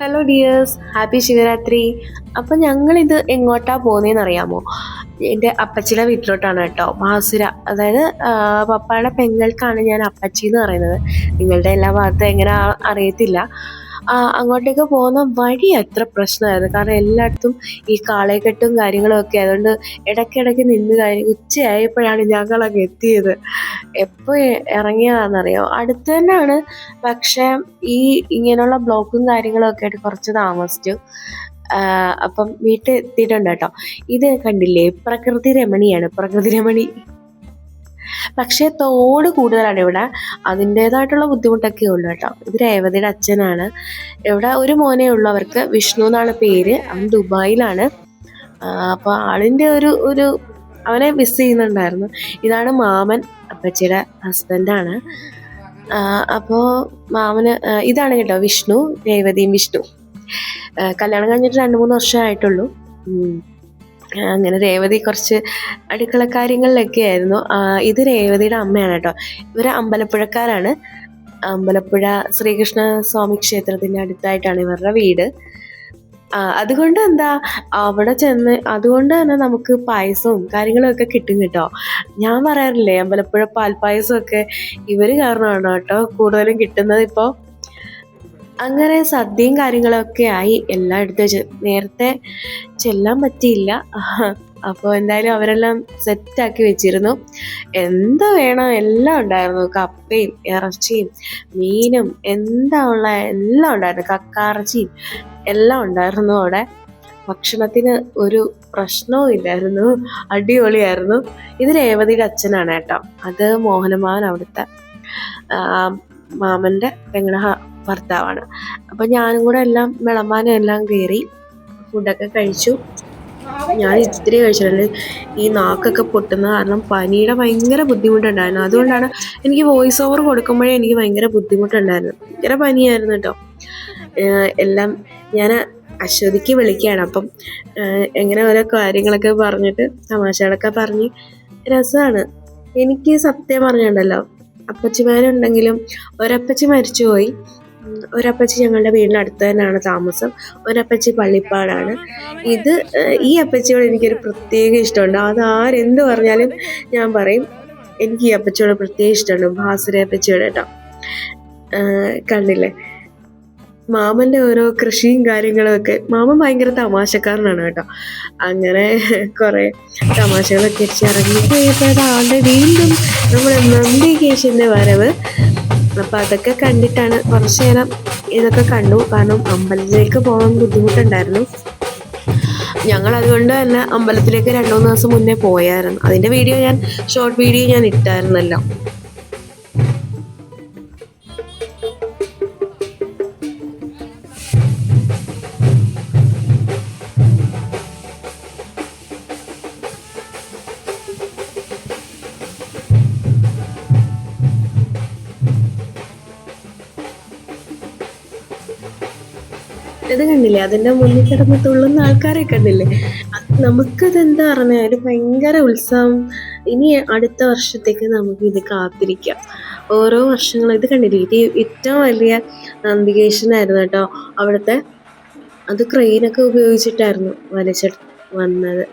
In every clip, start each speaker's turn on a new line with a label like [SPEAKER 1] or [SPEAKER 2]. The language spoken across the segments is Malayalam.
[SPEAKER 1] ഹലോ ഡിയേഴ്സ് ഹാപ്പി ശിവരാത്രി അപ്പം ഞങ്ങളിത് എങ്ങോട്ടാണ് പോകുന്നതെന്ന് അറിയാമോ എന്റെ അപ്പച്ചിയുടെ വീട്ടിലോട്ടാണ് കേട്ടോ. മാസുര അതായത് പപ്പയുടെ പെങ്ങൾക്കാണ് ഞാൻ അപ്പച്ചി എന്ന് പറയുന്നത്. നിങ്ങളുടെ എല്ലാ ഭാഗത്തും എങ്ങനെ അറിയത്തില്ല. അങ്ങോട്ടേക്ക് പോകുന്ന വഴി അത്ര പ്രശ്നമായിരുന്നു. കാരണം എല്ലായിടത്തും ഈ കാളയക്കെട്ടും കാര്യങ്ങളും ഒക്കെ അതുകൊണ്ട് ഇടയ്ക്കിടയ്ക്ക് നിന്ന് കഴിഞ്ഞ് ഉച്ചയായപ്പോഴാണ് ഞങ്ങളങ്ങ് എത്തിയത്. എപ്പോൾ ഇറങ്ങിയതാണെന്നറിയോ? അടുത്ത് തന്നെയാണ് പക്ഷേ ഈ ഇങ്ങനെയുള്ള ബ്ലോക്കും കാര്യങ്ങളും ഒക്കെ ആയിട്ട് കുറച്ച് താമസിച്ചു. അപ്പം വീട്ടിൽ എത്തിയിട്ടുണ്ട് കേട്ടോ. ഇത് കണ്ടില്ലേ? പ്രകൃതി രമണിയാണ്. പ്രകൃതി രമണി. പക്ഷേ തോട് കൂടുതലാണ് ഇവിടെ. അതിന്റേതായിട്ടുള്ള ബുദ്ധിമുട്ടൊക്കെ ഉള്ളു കേട്ടോ. ഇത് രേവതിയുടെ അച്ഛനാണ്. ഇവിടെ ഒരു മോനേ ഉള്ളൂ അവർക്ക് വിഷ്ണു എന്നാണ് പേര്. അവൻ ദുബായിലാണ്. അപ്പോൾ ആളിന്റെ ഒരു ഒരു അവനെ മിസ് ചെയ്യുന്നുണ്ടായിരുന്നു. ഇതാണ് മാമൻ അപ്പച്ചിയുടെ ഹസ്ബൻഡാണ് അപ്പോൾ മാമന് ഇതാണ് കേട്ടോ വിഷ്ണു രേവതിയും വിഷ്ണു. കല്യാണം കഴിഞ്ഞിട്ട് രണ്ട് മൂന്ന് വർഷമായിട്ടുള്ളൂ. അങ്ങനെ രേവതി കുറച്ച് അടുക്കള കാര്യങ്ങളിലൊക്കെ ആയിരുന്നു. ഇത് രേവതിയുടെ അമ്മയാണ് കേട്ടോ. ഇവർ അമ്പലപ്പുഴക്കാരാണ്. അമ്പലപ്പുഴ ശ്രീകൃഷ്ണ സ്വാമി ക്ഷേത്രത്തിന്റെ അടുത്തായിട്ടാണ് ഇവരുടെ വീട്. അതുകൊണ്ട് എന്താ അവിടെ ചെന്ന് അതുകൊണ്ട് തന്നെ നമുക്ക് പായസവും കാര്യങ്ങളൊക്കെ കിട്ടും കേട്ടോ. ഞാൻ പറയാറില്ലേ അമ്പലപ്പുഴ പാൽപ്പായസമൊക്കെ ഇവർ കാരണമാണ് കേട്ടോ കൂടുതലും കിട്ടുന്നത് ഇപ്പോൾ അങ്ങനെ സദ്യയും കാര്യങ്ങളൊക്കെ ആയി എല്ലായിടത്തും നേരത്തെ ചെല്ലാൻ പറ്റിയില്ല. അപ്പോൾ എന്തായാലും അവരെല്ലാം സെറ്റാക്കി വെച്ചിരുന്നു. എന്താ വേണം എല്ലാം ഉണ്ടായിരുന്നു. കപ്പയും ഇറച്ചിയും മീനും എന്താ ഉള്ള എല്ലാം ഉണ്ടായിരുന്നു. കക്കാറച്ചിയും എല്ലാം ഉണ്ടായിരുന്നു അവിടെ. ഭക്ഷണത്തിന് ഒരു പ്രശ്നവും ഇല്ലായിരുന്നു. അടിപൊളിയായിരുന്നു. ഇത് രേവതിയുടെ അച്ഛനാണ് കേട്ടോ. അത് മോഹനമാൻ അവിടുത്തെ മാമന്റെ പെങ്ങളുടെ ഹ- ഭർത്താവാണ്. അപ്പം ഞാനും കൂടെ എല്ലാം വിളമ്പാനും എല്ലാം കയറി ഫുഡൊക്കെ കഴിച്ചു. ഞാൻ ഇത്തിരി കഴിച്ചിട്ടുണ്ട്. ഈ നാക്കൊക്കെ പൊട്ടുന്ന കാരണം പനിയുടെ ഭയങ്കര ബുദ്ധിമുട്ടുണ്ടായിരുന്നു. അതുകൊണ്ടാണ് എനിക്ക് വോയിസ് ഓവർ കൊടുക്കുമ്പോഴേ എനിക്ക് ഭയങ്കര ബുദ്ധിമുട്ടുണ്ടായിരുന്നു. ഭയങ്കര പനിയായിരുന്നു കേട്ടോ. എല്ലാം ഞാൻ അശ്വതിക്ക് വിളിക്കുകയാണ്. അപ്പം എങ്ങനെ ഓരോ കാര്യങ്ങളൊക്കെ പറഞ്ഞിട്ട് തമാശകളൊക്കെ പറഞ്ഞ് രസമാണ് എനിക്ക് സത്യം പറഞ്ഞിട്ടുണ്ടല്ലോ. അപ്പച്ചിമാരുണ്ടെങ്കിലും ഒരപ്പച്ചി മരിച്ചുപോയി. ഒരപ്പച്ചി ഞങ്ങളുടെ വീടിനടുത്ത് തന്നെയാണ് താമസം. ഒരപ്പച്ചി പള്ളിപ്പാടാണ്. ഇത് ഈ അപ്പച്ചിയോട് എനിക്കൊരു പ്രത്യേക ഇഷ്ടമുണ്ട്. അത് ആരെന്ത് പറഞ്ഞാലും ഞാൻ പറയും എനിക്ക് ഈ അപ്പച്ചിയോട് പ്രത്യേക ഇഷ്ടമുണ്ട്. ഭാസുര അപ്പച്ചിയോട് കേട്ടോ. കണ്ടില്ലേ? മാമന്റെ ഓരോ കൃഷിയും കാര്യങ്ങളും ഒക്കെ. മാമൻ ഭയങ്കര തമാശക്കാരനാണ് കേട്ടോ. അങ്ങനെ കുറെ തമാശകളൊക്കെ അടിച്ച് ഇറങ്ങി കഴിയുമ്പോഴാണ്ട് വീണ്ടും നമ്മുടെ നന്ദികേശന്റെ വരവ്. അപ്പൊ അതൊക്കെ കണ്ടിട്ടാണ് കുറച്ചു നേരം ഇതൊക്കെ കണ്ടു. കാരണം അമ്പലത്തിലേക്ക് പോകാൻ ബുദ്ധിമുട്ടുണ്ടായിരുന്നു. ഞങ്ങൾ അതുകൊണ്ട് തന്നെ അമ്പലത്തിലേക്ക് രണ്ടു മൂന്ന് ദിവസം മുന്നേ പോയായിരുന്നു. അതിന്റെ വീഡിയോ ഞാൻ ഷോർട്ട് വീഡിയോ ഞാൻ ഇട്ടായിരുന്നല്ലോ. ഇത് കണ്ടില്ലേ? അതിന്റെ മുന്നിൽ കിടന്ന് തുള്ളുന്ന ആൾക്കാരെ കണ്ടില്ലേ? അത് നമുക്കത് എന്താ പറഞ്ഞാൽ ഒരു ഭയങ്കര ഉത്സവം ഇനി അടുത്ത വർഷത്തേക്ക് നമുക്ക് ഇത് കാത്തിരിക്കാം. ഓരോ വർഷങ്ങളും ഇത് കണ്ടില്ലേ? ഇത് ഏറ്റവും വലിയ നന്ദികേശനായിരുന്നു കേട്ടോ. അവിടുത്തെ അത് ക്രെയിനൊക്കെ ഉപയോഗിച്ചിട്ടായിരുന്നു വലിച്ചെടു വന്നത്.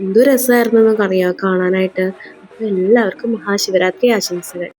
[SPEAKER 1] എന്തു രസമായിരുന്നു എന്നൊക്കെ അറിയാം. കാണാനായിട്ട്. എല്ലാവർക്കും മഹാശിവരാത്രി ആശംസകൾ.